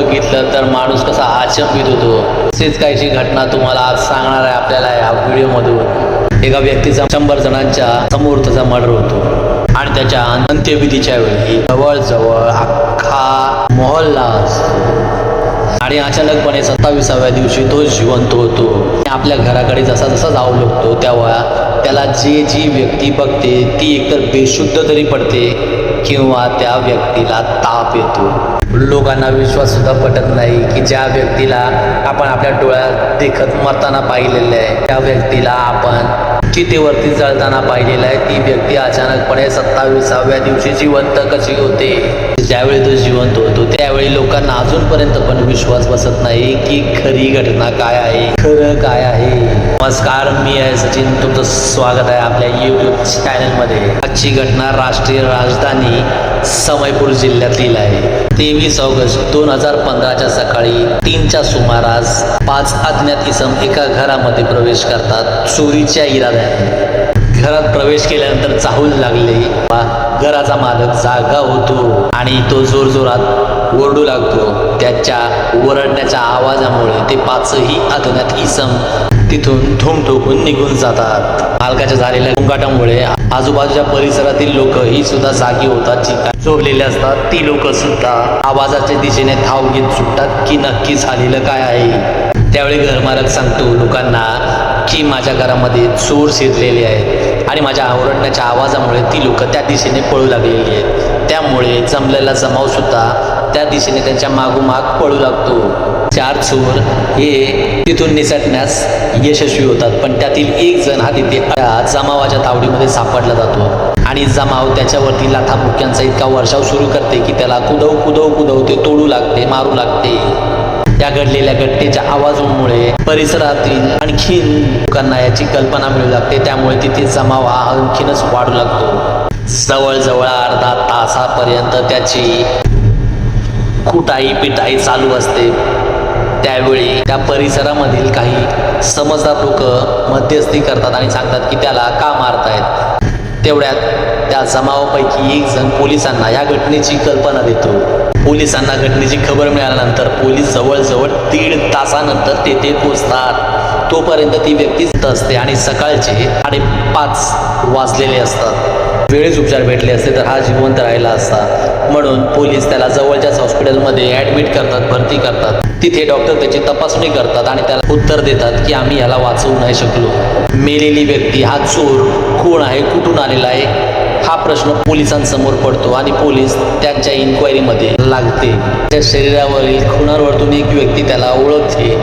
बघितलं तर माणूस कसा आचंबित होतो. तसेच काहीशी घटना तुम्हाला आज सांगणार आहे आपल्याला या व्हिडिओमधून. एका व्यक्तीचा शंभर जणांच्या समोर त्याचा मर्डर होतो. आणि त्याच्या अंत्यविधीच्या वेळी जवळजवळ अख्खा मोहल्ला असतो. आणि अचानकपणे सत्ताविसाव्या दिवशी तो जिवंत होतो. आपल्या घराकडे जसा जसा जाऊ लागतो तेव्हा त्याला जे जी व्यक्ती बघते ती एकतर बेशुद्ध तरी पडते किंवा त्या व्यक्तीला ताप येतो. लोकांना विश्वास सुद्धा पटत नाही की ज्या व्यक्तीला आपण आपल्या डोळ्यात देखत मरताना पाहिलेलं आहे त्या व्यक्तीला आपण चितेवरती जळताना पाहिलेलं आहे. ती व्यक्ती अचानकपणे सत्तावीसाव्या दिवशी जिवंत कशी होते? ज्यावेळी तो जिवंत होतो त्यावेळी लोकांना अजूनपर्यंत पण विश्वास बसत नाही की खरी घटना काय आहे खरं काय आहे. नमस्कार मी आहे सचिन. तुमचं स्वागत आहे आपल्या यूट्यूब चॅनलमध्ये आजची घटना राष्ट्रीय राजधानी समयपूर जिल्ह्यातील आहे. तेवीस ऑगस्ट दोन हजार पंधराच्या सकाळी तीनच्या सुमारास पाच अज्ञात इसम एका घरामध्ये प्रवेश करतात चोरीच्या इराद्याने. घरात प्रवेश केल्यानंतर चाहूल लागले. घराचा मालक जागा होतो आणि तो जोरजोरात ओरडू लागतो. त्याच्या ओरडण्याच्या आवाजामुळे ते पाचही अज्ञात इसम तिथून धूम ठोकून निघून जातात. मालकाच्या झालेल्या गोंगाटामुळे आजूबाजूच्या परिसरातील लोक ही सुद्धा जागी होतात. जी काय झोपलेले असतात ती लोक सुद्धा आवाजाच्या दिशेने धाव घेत सुटतात की नक्की झालेलं काय आहे. त्यावेळी घरमालक सांगतो लोकांना की माझ्या घरामध्ये चोर शिरलेले आहेत आणि माझ्या आवरडण्याच्या आवाजामुळे ती लोक त्या दिशेने पळू लागलेली आहेत. त्यामुळे जमलेला जमाव सुद्धा त्या दिशेने त्यांच्या मागोमाग पळू लागतो. चार चोर हे तिथून निसटण्यास यशस्वी होतात. पण त्यातील एक जण हा तिथे जमावाच्या तावडीमध्ये सापडला जातो. आणि जमाव त्याच्यावरती लाथाबुक्यांचा इतका वर्षाव सुरू करते की त्याला कुदव कुदव कुदवते तोडू लागते मारू लागते. त्या घडलेल्या घटनेच्या आवाजामुळे परिसरातील आणखीन लोकांना याची कल्पना मिळू लागते. त्यामुळे तिथे जमाव हा आणखीनच वाढू लागतो. जवळजवळ अर्धा तासापर्यंत त्याची कुटाई पिटाई चालू असते. त्यावेळी त्या परिसरामधील काही समजदार लोक मध्यस्थी करतात आणि सांगतात की त्याला का मारतायत. तेवढ्यात त्या जमावापैकी एक जण पोलिसांना या घटनेची कल्पना देतो. पोलिसांना घटनेची खबर मिळाल्यानंतर पोलीस जवळजवळ दीड तासानंतर तेथे पोचतात तोपर्यंत ती व्यक्ती असते आणि सकाळचे साडेपाच वाजलेले असतात. वेळेस उपचार भेटले असते तर हा जिवंत राहिला असता. म्हणून पोलीस त्याला जवळच्याच हॉस्पिटलमध्ये ॲडमिट करतात भरती करतात. तिथे डॉक्टर त्याची तपासणी करतात आणि त्याला उत्तर देतात की आम्ही याला वाचवू नाही शकलो. मेलेली व्यक्ती हा चोर कोण आहे कुठून आलेला आहे हा प्रश्न पोलिसांसमोर पडतो आणि पोलीस त्यांच्या इन्क्वायरीमध्ये लागते. त्या शरीरावरील खुणांवरतून एक व्यक्ती त्याला ओळखते.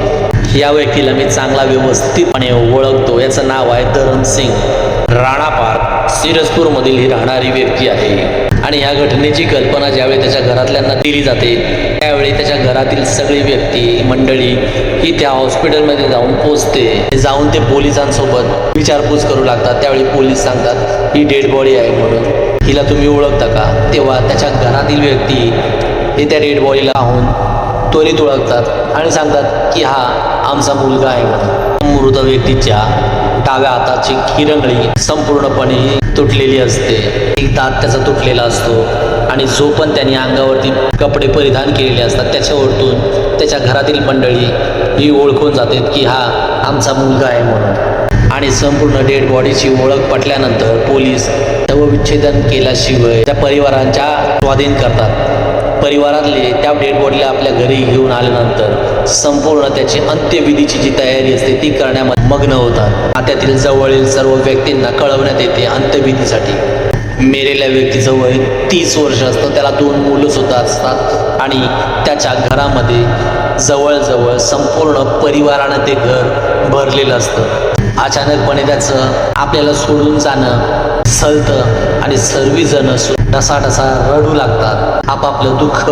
या व्यक्तीला मी चांगला व्यवस्थितपणे ओळखतो. याचं नाव आहे धरम सिंग. राणा पार्क सिरजपूरमधील ही राहणारी व्यक्ती आहे. आणि या घटनेची कल्पना ज्यावेळी त्याच्या घरातल्यांना दिली जाते त्यावेळी त्याच्या घरातील सगळी व्यक्ती मंडळी ही त्या हॉस्पिटलमध्ये जाऊन पोचते. जाऊन ते पोलिसांसोबत विचारपूस करू लागतात. त्यावेळी पोलीस सांगतात ही डेड बॉडी आहे म्हणून. हिला तुम्ही ओळखता का? तेव्हा त्याच्या घरातील व्यक्ती हे त्या डेड बॉडीला पाहून त्वरित ओळखतात आणि सांगतात की हा आमचा मुलगा आहे म्हणून. मृत व्यक्तीच्या डाव्या हाताची किरंगळी संपूर्णपणे तुटलेली असते. एक दात त्याचा तुटलेला असतो आणि जो पण त्यांनी अंगावरती कपडे परिधान केलेले असतात त्याच्यावरतून त्याच्या घरातील मंडळी ही ओळखून जातात की हा आमचा मुलगा आहे म्हणून. आणि संपूर्ण डेड बॉडीची ओळख पटल्यानंतर पोलीस शवविच्छेदन केल्याशिवाय त्या परिवारांच्या स्वाधीन करतात. परिवारातले त्या डेड बॉडीला आपल्या घरी घेऊन आल्यानंतर संपूर्ण त्याची अंत्यविधीची जी तयारी असते ती करण्यामध्ये मग्न होतात. नात्यातील जवळील सर्व व्यक्तींना कळवण्यात येते अंत्यविधीसाठी. मेलेल्या व्यक्तीचं वय तीस वर्ष असतं त्याला दोन मुलं सुद्धा असतात. आणि त्याच्या घरामध्ये जवळजवळ संपूर्ण परिवारानं ते घर भरलेलं असतं. अचानकपणे त्याचं आपल्याला सोडून जाणं सलतं आणि सर्वजण डसा डसा रडू लागतात. आपापलं दुःख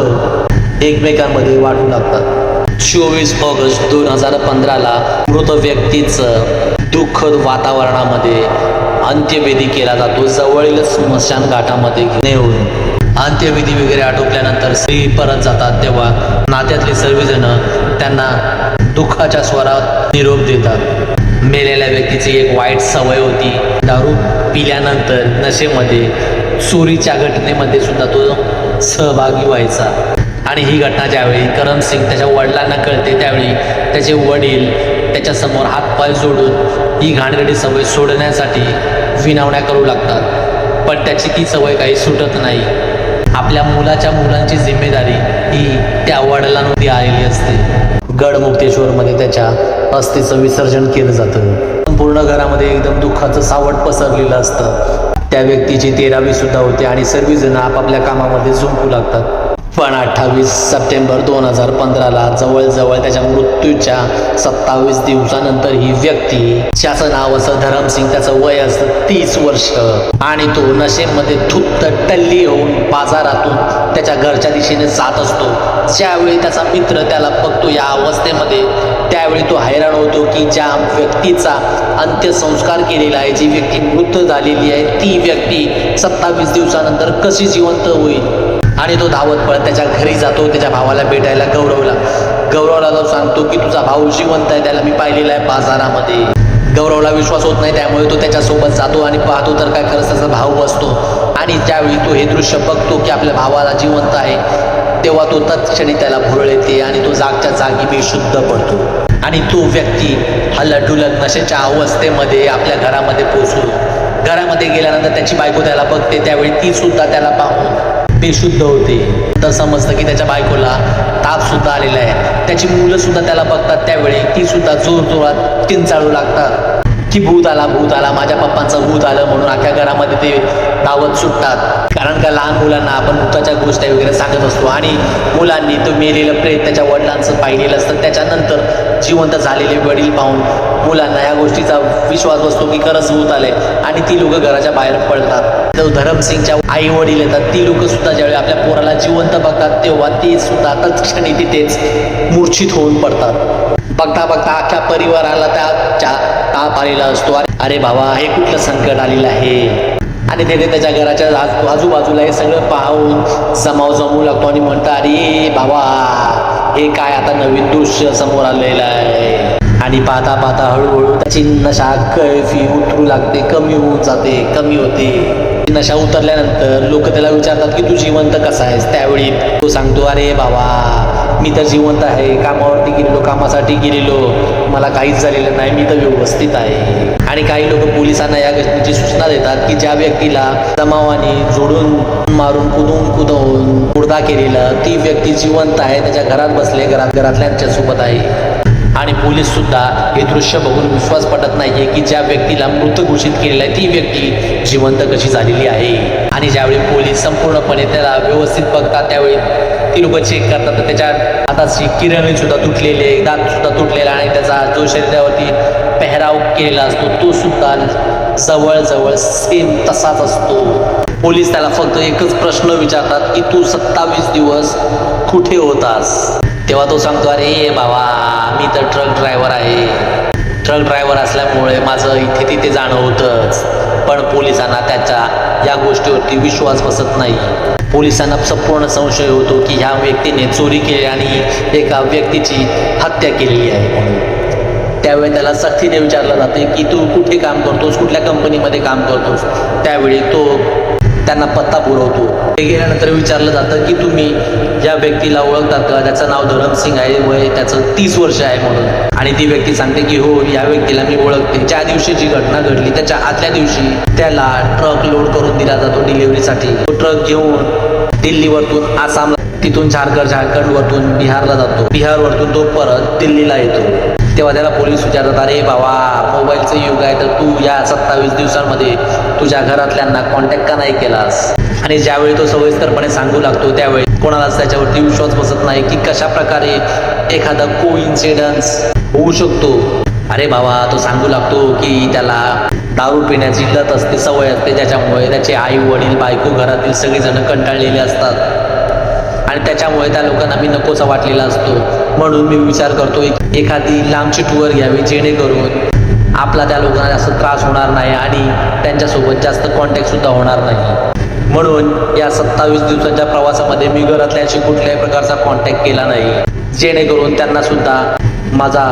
एकमेकांमध्ये वाटू लागतात. चोवीस ऑगस्ट दोन हजार पंधराला मृत व्यक्तीचं दुःखद वातावरणामध्ये अंत्यविधी केला जातो. जवळील स्मशान घाटामध्ये नेऊन अंत्यविधी वगैरे आटोपल्यानंतर स्त्री परत जातात. तेव्हा नात्यातले सर्वजण त्यांना दुःखाच्या स्वरात निरोप देतात. मेलेल्या व्यक्तीची एक वाईट सवय होती. दारू पिल्यानंतर नशेमध्ये चोरीच्या घटनेमध्ये सुद्धा तो सहभागी व्हायचा. आणि ही घटना ज्यावेळी करण सिंग त्याच्या वडिलांना कळते त्यावेळी त्याचे वडील त्याच्यासमोर हातपाय जोडून ही घाणेरडी सवय सोडण्यासाठी विनवण्या करू लागतात. पण त्याची ती सवय काही सुटत नाही. आपल्या मुलाच्या मुलांची जिम्मेदारी ही त्या वडिलांमध्ये आलेली असते. गडमुक्तेश्वरमध्ये त्याच्या अस्थिचं विसर्जन केलं जातं. संपूर्ण घरामध्ये एकदम दुःखाचं सावट पसरलेलं असतं. त्या व्यक्तीची तेरावी सुद्धा होते आणि सर्वजण आपापल्या कामामध्ये झुंकू लागतात. पण अठ्ठावीस सप्टेंबर दोन हजार पंधराला जवळजवळ त्याच्या मृत्यूच्या सत्तावीस दिवसानंतर ही व्यक्ती ज्याचं नाव असं धरमसिंग त्याचं वय असतं तीस वर्ष. आणि तो नशेमध्ये धुत्त टल्ली होऊन बाजारातून त्याच्या घरच्या दिशेने जात असतो. ज्यावेळी त्याचा मित्र त्याला बघतो या अवस्थेमध्ये त्यावेळी तो हैराण होतो की ज्या व्यक्तीचा अंत्यसंस्कार केलेला आहे जी व्यक्ती मृत झालेली आहे ती व्यक्ती सत्तावीस दिवसानंतर कशी जिवंत होईल? आणि तो धावत पळत त्याच्या घरी जातो त्याच्या भावाला भेटायला गौरवला. गौरवला तो सांगतो की तुझा भाऊ जिवंत आहे त्याला मी पाहिलेला आहे बाजारामध्ये. गौरवला विश्वास होत नाही त्यामुळे तो त्याच्यासोबत जातो आणि पाहतो तर काय खरंच त्याचा भाऊ बसतो. आणि त्यावेळी तो हे दृश्य बघतो की आपल्या भावाला जिवंत आहे तेव्हा तो तत्क्षणी त्याला भुरळ येते आणि तो जागच्या जागी बेशुद्ध पडतो. आणि तो व्यक्ती हल्लडुलत नशेच्या अवस्थेमध्ये आपल्या घरामध्ये पोचतो घरामध्ये गेल्यानंतर त्याची बायको त्याला बघते त्यावेळी ती सुद्धा त्याला पाहून बेशुद्ध होते. तर समजतं की त्याच्या बायकोला ताप सुद्धा आलेला आहे. त्याची मुलं सुद्धा त्याला बघतात त्यावेळी. ती सुद्धा जोर जोरात चिंचाळू लागतात. की भूत आला भूत आला माझ्या पप्पांचं भूत आलं म्हणून अख्ख्या घरामध्ये ते धावत सुटतात. कारण का लहान मुलांना आपण भूताच्या गोष्टी वगैरे सांगत असतो आणि मुलांनी तो मेलेलं प्रेत त्याच्या वडिलांचं पाहिलेलं असतं. त्याच्यानंतर जिवंत झालेले वडील पाहून मुलांना या गोष्टीचा विश्वास बसतो की खरंच भूत आले आणि ती लोक घराच्या बाहेर पडतात. तर धरमसिंगच्या आई वडील येतात. ती लोक सुद्धा ज्यावेळी आपल्या पोराला जिवंत बघतात तेव्हा ती सुद्धा तत्क्षणी तिथेच मूर्छित होऊन पडतात. बघता बघता अख्ख्या परिवाराला त्या ताप आलेला असतो. अरे बाबा हे कुठलं संकट आलेलं आहे? आणि तिथे त्याच्या घराच्या आजू- आजूबाजूला हे सगळं पाहून जमाव जमू लागतो आणि म्हणतो अरे बाबा हे काय आता नवीन दृश्य समोर आलेलं आहे. आणि पाहता पाहता हळूहळू त्याची नशा कैफी उतरू लागते कमी होऊन जाते कमी होते. नशा उतरल्यानंतर लोक त्याला विचारतात की तू जिवंत कसा आहेस? त्यावेळी तो सांगतो अरे बाबा मी तर जिवंत आहे कामावरती गेलेलो कामासाठी गेलेलो. मला काहीच झालेलं नाही मी तर व्यवस्थित आहे. आणि काही लोक पोलिसांना या गोष्टीची सूचना देतात की ज्या व्यक्तीला जमावाने जोडून मारून कुदून कुदवून कुडदा केलेला ती व्यक्ती जिवंत आहे त्याच्या घरात बसले घरात घरातल्यांच्या सोबत आहे. आणि पोलीस सुद्धा हे दृश्य बघून विश्वास पटत नाहीये की ज्या व्यक्तीला मृत घोषित केलेलं आहे ती व्यक्ती जिवंत कशी झालेली आहे. आणि ज्यावेळी पोलीस संपूर्णपणे त्याला व्यवस्थित बघतात त्यावेळी ती लोक चेक करतात तर त्याच्या हाताची किरणे सुद्धा तुटलेले दात सुद्धा तुटलेला आणि त्याचा जो शरीरावरती पेहराव केलेला असतो तो सुद्धा जवळजवळ सेम तसाच असतो. पोलीस त्याला फक्त एकच प्रश्न विचारतात की तू सत्तावीस दिवस कुठे होतास? तेव्हा तो सांगतो अरे बाबा मी तर ट्रक ड्रायव्हर आहे. ट्रक ड्रायव्हर असल्यामुळे माझं इथे तिथे जाणं होतंच. पण पोलिसांना त्याच्या या गोष्टीवरती विश्वास बसत नाही. पोलिसांना संपूर्ण संशय होतो की ह्या व्यक्तीने चोरी केली आणि एका व्यक्तीची हत्या केलेली आहे म्हणून. त्यावेळी त्याला सक्तीने विचारलं जाते की तू कुठे काम करतोस कुठल्या कंपनीमध्ये काम करतोस? त्यावेळी तो त्यांना पत्ता पुरवतो. ते गेल्यानंतर विचारलं जातं की तुम्ही या व्यक्तीला ओळखतात का त्याचं नाव धरमसिंग आहे वय त्याचं तीस वर्ष आहे म्हणून. आणि ती व्यक्ती सांगते की हो या व्यक्तीला मी ओळखते. ज्या दिवशी जी घटना घडली त्याच्या आदल्या दिवशी त्याला ट्रक लोड करून दिला जातो डिलिव्हरीसाठी. तो ट्रक घेऊन दिल्लीवरतून आसामला तिथून झारखंड झारखंडवरतून बिहारला जातो. बिहारवरतून तो परत दिल्लीला येतो. तेव्हा त्याला पोलीस विचारतात अरे बाबा मोबाईलचं युग आहे तर तू या सत्तावीस दिवसांमध्ये तुझ्या घरातल्यांना कॉन्टॅक्ट का नाही केलास? आणि ज्यावेळी तो सविस्तरपणे सांगू लागतो त्यावेळी कोणालाच त्याच्यावरती विश्वास बसत नाही की कशा प्रकारे एखादा को इन्सिडन्स होऊ शकतो. अरे बाबा तो सांगू लागतो की त्याला दारू पिण्याची लत असते सवय असते ज्याच्यामुळे त्याचे आई वडील बायको घरातील सगळेजण कंटाळलेले असतात. आणि त्याच्यामुळे त्या लोकांना मी नकोसा वाटलेला असतो. म्हणून मी विचार करतो एक एखादी लांबची टूर घ्यावी जेणेकरून आपला त्या लोकांना जास्त त्रास होणार नाही आणि त्यांच्यासोबत जास्त कॉन्टॅक्टसुद्धा होणार नाही. म्हणून या सत्तावीस दिवसांच्या प्रवासामध्ये मी घरातल्याशी कुठल्याही प्रकारचा कॉन्टॅक्ट केला नाही. जेणेकरून त्यांना सुद्धा माझा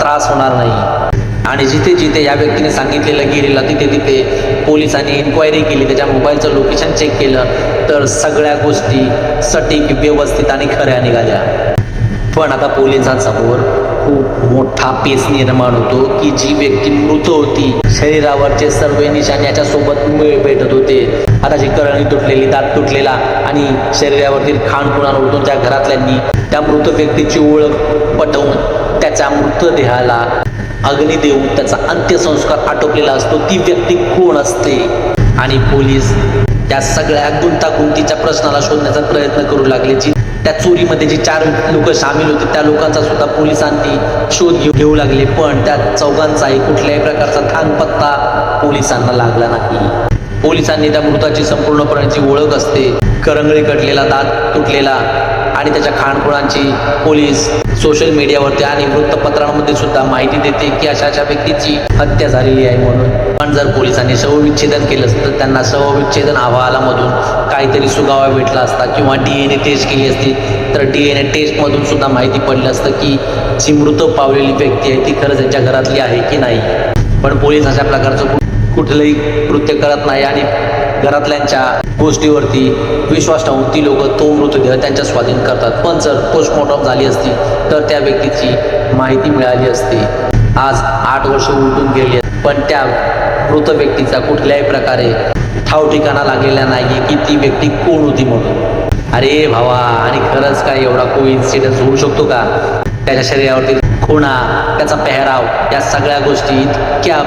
त्रास होणार नाही. आणि जिथे जिथे या व्यक्तीने सांगितलेलं गेलेलं तिथे तिथे पोलिसांनी इन्क्वायरी केली त्याच्या मोबाईलचं लोकेशन चेक केलं तर सगळ्या गोष्टी सटीक व्यवस्थित आणि खऱ्या निघाल्या. पण आता पोलिसांसमोर खूप मोठा पेच निर्माण होतो की जी व्यक्ती मृत होती शरीरावरचे सर्व निशाण याच्यासोबत मिळ भेटत होते. आता जी करणी तुटलेली दात तुटलेला आणि शरीरावरती खाण खुणान त्या घरातल्यांनी त्या मृत व्यक्तीची ओळख पटवून त्याच्या मृतदेहाला अग्नी देऊन त्याचा अंत्यसंस्कार आटोपलेला असतो. ती व्यक्ती कोण असते? आणि पोलीस त्या सगळ्या गुंतागुंतीच्या प्रश्नाला शोधण्याचा प्रयत्न करू लागले. जी त्या चोरीमध्ये जी चार लोक सामील होते त्या लोकांचा सुद्धा पोलिसांनी शोध घेऊ घेऊ लागले. पण त्या चौघांचाही कुठल्याही प्रकारचा थांगपत्ता पोलिसांना लागला नाही. पोलिसांनी त्या मृताची संपूर्णपणेची ओळख असते करंगळी कटलेला दात तुटलेला आणि त्याच्या खाणखुणांची पोलीस सोशल मीडियावरती आणि वृत्तपत्रांमध्ये सुद्धा माहिती देते की अशा अशा व्यक्तीची हत्या झालेली आहे म्हणून. पण जर पोलिसांनी शवविच्छेदन केलं असतं तर त्यांना शवविच्छेदन अहवालामधून काहीतरी सुगावा भेटला असता किंवा डी एन ए टेस्ट केली असती तर डी एन ए टेस्टमधून सुद्धा माहिती पडलं असतं की जी मृत पावलेली व्यक्ती आहे ती खरंच त्यांच्या घरातली आहे की नाही. पण पोलीस अशा प्रकारचं कुठलंही कृत्य करत नाही आणि घरातल्यांच्या गोष्टीवरती विश्वास ठेवून ती लोक तो मृतदेह त्यांच्या स्वाधीन करतात. पण जर पोस्टमॉर्टम झाली असती तर त्या व्यक्तीची माहिती मिळाली असती. आज आठ वर्ष उलटून गेली पण त्या मृत व्यक्तीचा कुठल्याही प्रकारे ठाव ठिकाणा लागलेला नाही की ती व्यक्ती कोण होती म्हणून. अरे भावा आणि खरंच काय एवढा को इन्सिडन्स होऊ शकतो का? त्याच्या शरीरावरती खुणा त्याचा पेहराव या सगळ्या गोष्टी इतक्या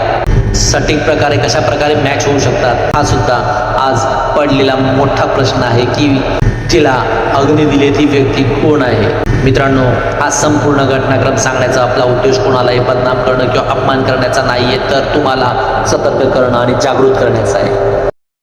सटीक प्रकारे कशा प्रकारे मॅच होऊ शकतात? हा सुद्धा आज पडलेला मोठा प्रश्न आहे की तिला अग्नी दिली ती व्यक्ती कोण आहे? मित्रांनो हा संपूर्ण घटनाक्रम सांगण्याचा आपला उद्देश कोणालाही बदनाम करणं किंवा अपमान करण्याचा नाही आहे तर तुम्हाला सतर्क करणं आणि जागृत करण्याचा आहे.